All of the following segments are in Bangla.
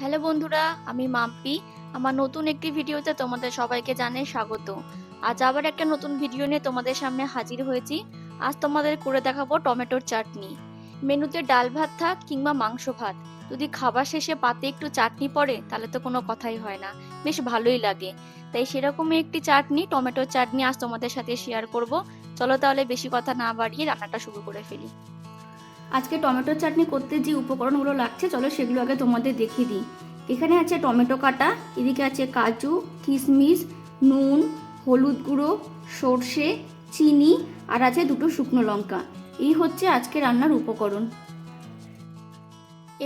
হ্যালো বন্ধুরা, আমি মাম্পি। আমার নতুন একটি ভিডিওতে তোমাদের সবাইকে জানাই স্বাগত। আজ আবার একটা নতুন ভিডিও নিয়ে তোমাদের সামনে হাজির হয়েছি। আজ তোমাদের করে দেখাবো টমেটোর চাটনি। মেনুতে ডাল ভাত থাক কিংবা মাংস ভাত। যদি খাবার শেষে পাতে একটু চাটনি পড়ে, তাহলে তো কোনো কথাই হয় না। বেশ ভালোই লাগে। তাই সেরকমই একটি চাটনি, টমেটোর চাটনি আজ তোমাদের সাথে শেয়ার করব। চলো তাহলে বেশি কথা না বাড়িয়ে রান্নাটা শুরু করে ফেলি। আজকে টমেটো চাটনি করতে যে উপকরণগুলো লাগছে, চলো সেগুলো আগে তোমাদের দেখিয়ে দিই। এখানে আছে টমেটো কাটা, এদিকে আছে কাজু, কিশমিশ, নুন, হলুদ গুঁড়ো, সর্ষে, চিনি, আর আছে দুটো শুকনো লঙ্কা। এই হচ্ছে আজকে রান্নার উপকরণ।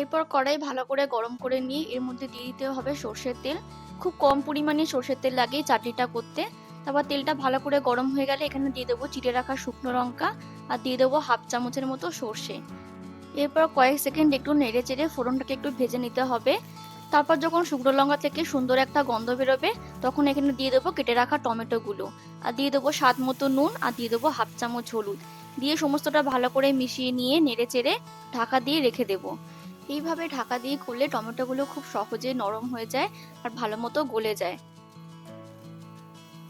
এরপর কড়াই ভালো করে গরম করে নিয়ে এর মধ্যে দিয়ে দিতে হবে সর্ষের তেল। খুব কম পরিমাণে সর্ষের তেল লাগে চাটনিটা করতে। তারপর তেলটা ভালো করে গরম হয়ে গেলে এখানে দিয়ে দেবো চিটে রাখা শুকনো লঙ্কা আর দিয়ে দেবো হাফ চামচের মতো সর্ষে। এরপর কয়েক সেকেন্ড একটু নেড়ে চেড়ে ফোড়নটাকে একটু ভেজে নিতে হবে। তারপর যখন শুকনো লঙ্কা থেকে সুন্দর একটা গন্ধ বেরোবে, তখন এখানে দিয়ে দেবো কেটে রাখা টমেটোগুলো। আর দিয়ে দেবো স্বাদ মতো নুন আর দিয়ে দেবো হাফ চামচ হলুদ। দিয়ে সমস্তটা ভালো করে মিশিয়ে নিয়ে নেড়ে চেড়ে ঢাকা দিয়ে রেখে দেবো। এইভাবে ঢাকা দিয়ে করলে টমেটোগুলো খুব সহজে নরম হয়ে যায় আর ভালো মতো গলে যায়।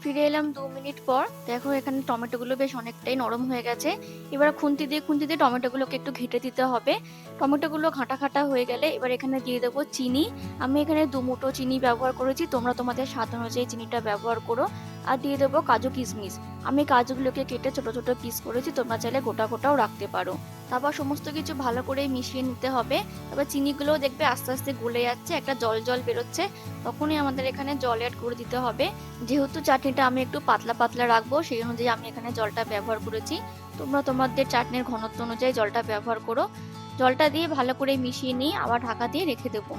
ফিরে এলাম দু মিনিট পর। দেখো, এখানে টমেটোগুলো বেশ অনেকটাই নরম হয়ে গেছে। এবার খুন্তি দিয়ে খুন্তি দিয়ে টমেটোগুলোকে একটু ঘেটে দিতে হবে। টমেটোগুলো ঘাটা ঘাটা হয়ে গেলে এবার এখানে দিয়ে দেবো চিনি। আমি এখানে দু মুঠো চিনি ব্যবহার করেছি। তোমরা তোমাদের স্বাদ অনুযায়ী চিনিটা ব্যবহার করো। আর দিয়ে দেবো কাজু কিশমিশ। আমি কাজুগুলোকে কেটে ছোট ছোট পিস করেছি। তোমরা চাইলে গোটা গোটাও রাখতে পারো। তারপর সমস্ত কিছু ভালো করে মিশিয়ে নিতে হবে। তারপর চিনিগুলোও দেখবে আস্তে আস্তে গলে যাচ্ছে, একটা জল জল বেরোচ্ছে। তখনই আমাদের এখানে জল অ্যাড করে দিতে হবে। যেহেতু চাটনিটা আমি একটু পাতলা পাতলা রাখব, সেই অনুযায়ী আমি এখানে জলটা ব্যবহার করেছি। তোমরা তোমাদের চাটনির ঘনত্ব অনুযায়ী জলটা ব্যবহার করো। জলটা দিয়ে ভালো করে মিশিয়ে নিয়ে আবার ঢাকা দিয়ে রেখে দেবো।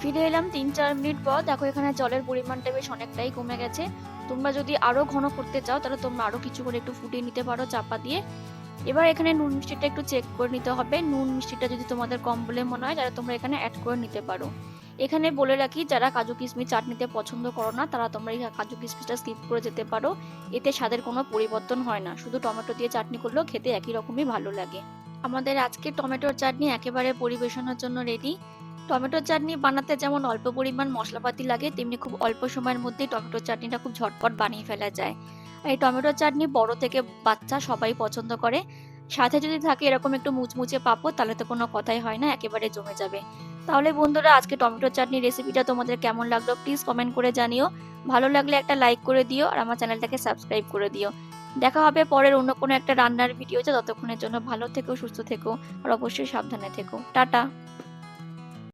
ফিরে এলাম তিন চার মিনিট পর। দেখো এখানে জলের পরিমাণটা বেশ অনেকটাই কমে গেছে। তোমরা যদি আরও ঘন করতে চাও, তাহলে তোমরা আরও কিছু করে একটু ফুটিয়ে নিতে পারো চাপা দিয়ে। এবার এখানে নুন মিষ্টিটা একটু চেক করে নিতে হবে। নুন মিষ্টিটা যদি তোমাদের কম বলে মনে হয়, তাহলে তোমরা এখানে অ্যাড করে নিতে পারো। এখানে বলে রাখি, যারা কাজু কিশমিশ চাটনিতে পছন্দ করো না, তারা তোমরা এই কাজু কিশমিশটা স্কিপ করে যেতে পারো। এতে স্বাদের কোনো পরিবর্তন হয় না, শুধু টমেটো দিয়ে চাটনি করলেও খেতে একই রকমই ভালো লাগে। আমাদের আজকে টমেটোর চাটনি একেবারে পরিবেশনের জন্য রেডি টমেটোর চাটনি বানাতে যেমন অল্প পরিমাণ মশলাপাতি লাগে, তেমনি খুব অল্প সময়ের মধ্যেই টমেটোর চাটনিটা খুব ঝটপট বানিয়ে ফেলা যায়। এই টমেটোর চাটনি বড় থেকে বাচ্চা সবাই পছন্দ করে। সাথে যদি থাকে এরকম একটু মুচমুচে পাপড়, তাহলে তো কোনো কথাই হয় না, একেবারে জমে যাবে। তাহলে বন্ধুরা, আজকে টমেটো চাটনি রেসিপিটা তোমাদের কেমন লাগল প্লিজ কমেন্ট করে জানিও। ভালো লাগলে একটা লাইক করে দিও আর আমার চ্যানেলটাকে সাবস্ক্রাইব করে দিও। দেখা হবে পরের অন্য কোনো একটা রান্নার ভিডিও ভিডিওতে ততক্ষণের জন্য ভালো থেকো, সুস্থ থেকো আর অবশ্যই সাবধানে থেকো। টাটা!